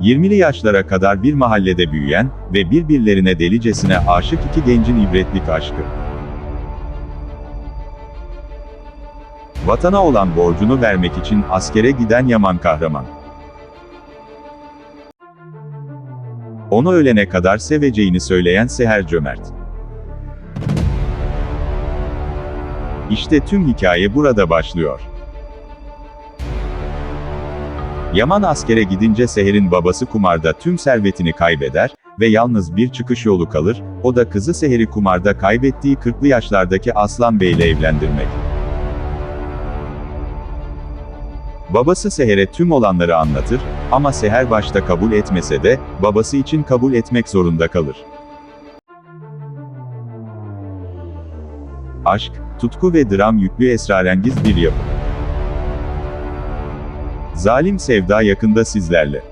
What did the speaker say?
20'li yaşlara kadar bir mahallede büyüyen ve birbirlerine delicesine aşık iki gencin ibretlik aşkı. Vatana olan borcunu vermek için askere giden Yaman kahraman. Onu ölene kadar seveceğini söyleyen Seher Cömert. İşte tüm hikaye burada başlıyor. Yaman askere gidince Seher'in babası kumarda tüm servetini kaybeder ve yalnız bir çıkış yolu kalır, o da kızı Seher'i kumarda kaybettiği 40'lı yaşlardaki Aslan Bey ile evlendirmek. Babası Seher'e tüm olanları anlatır ama Seher başta kabul etmese de babası için kabul etmek zorunda kalır. Aşk, tutku ve dram yüklü esrarengiz bir yapı. Zalim Sevda yakında sizlerle.